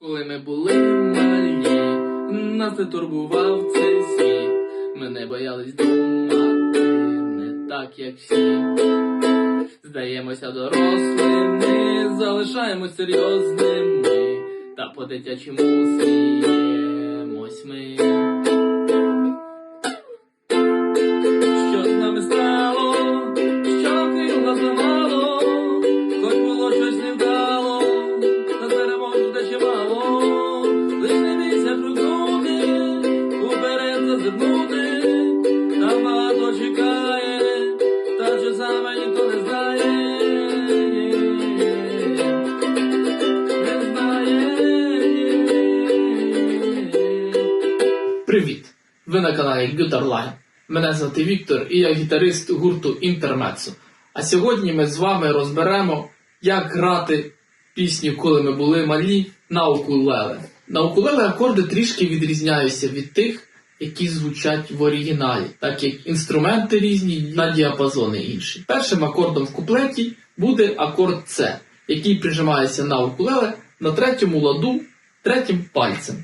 Коли ми були малі, нас не турбував цей світ. Ми не боялись думати, не так, як всі. Здаємося дорослими, залишаємось серйозними, та по-дитячому сміємось зазирнути, там багато чекає, та що саме ніхто не знає. Не знає. Привіт! Ви на каналі Guitarline. Мене звати Віктор і я гітарист гурту Інтермецо. А сьогодні ми з вами розберемо, як грати пісню, коли ми були малі, на укулеле. На укулеле акорди трішки відрізняються від тих, які звучать в оригіналі, так як інструменти різні на діапазони інші. Першим акордом в куплеті буде акорд С, який прижимається на укулеле на третьому ладу третім пальцем.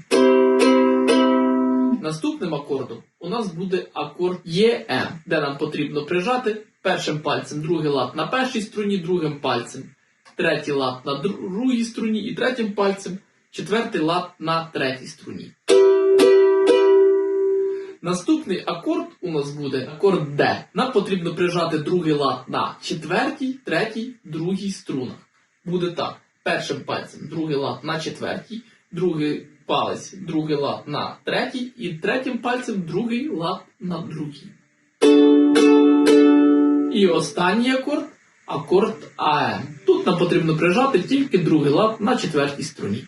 Наступним акордом у нас буде акорд ЄМ, де нам потрібно прижати першим пальцем другий лад на першій струні, другим пальцем, третій лад на другій струні і третім пальцем, четвертий лад на третій струні. Наступний акорд у нас буде акорд Д. Нам потрібно прижати другий лад на четвертій, третій, другій струнах. Буде так. Першим пальцем другий лад на четвертій, другий палець, другий лад на третій і третім пальцем другий лад на другій. І останній акорд акорд АМ. Тут нам потрібно прижати тільки другий лад на четвертій струні.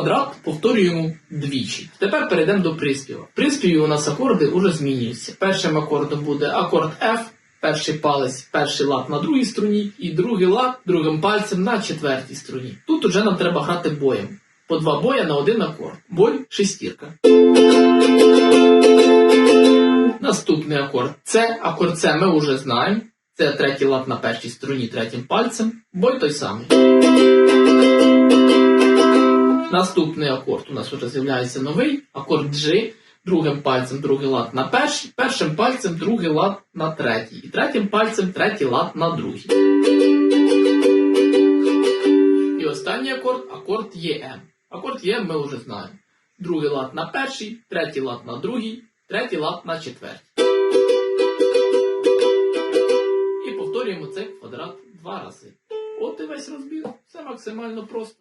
Квадрат повторюємо двічі. Тепер перейдемо до приспіву. В приспіві у нас акорди вже змінюються. Першим акордом буде акорд F, перший палець, перший лад на другій струні, і другий лад другим пальцем на четвертій струні. Тут уже нам треба грати боєм. По два боя на один акорд. Бой шестірка. Наступний акорд. Це акорд С ми вже знаємо. Це третій лад на першій струні третім пальцем. Бой той самий. Наступний акорд у нас вже з'являється новий акорд G. Другим пальцем другий лад на перший, першим пальцем другий лад на третій. І третім пальцем третій лад на другий. І останній акорд акорд ЄМ. Акорд ЄМ ми вже знаємо. Другий лад на перший, третій лад на другий, третій лад на четвертій. І повторюємо цей квадрат два рази. От і весь розбір. Все максимально просто.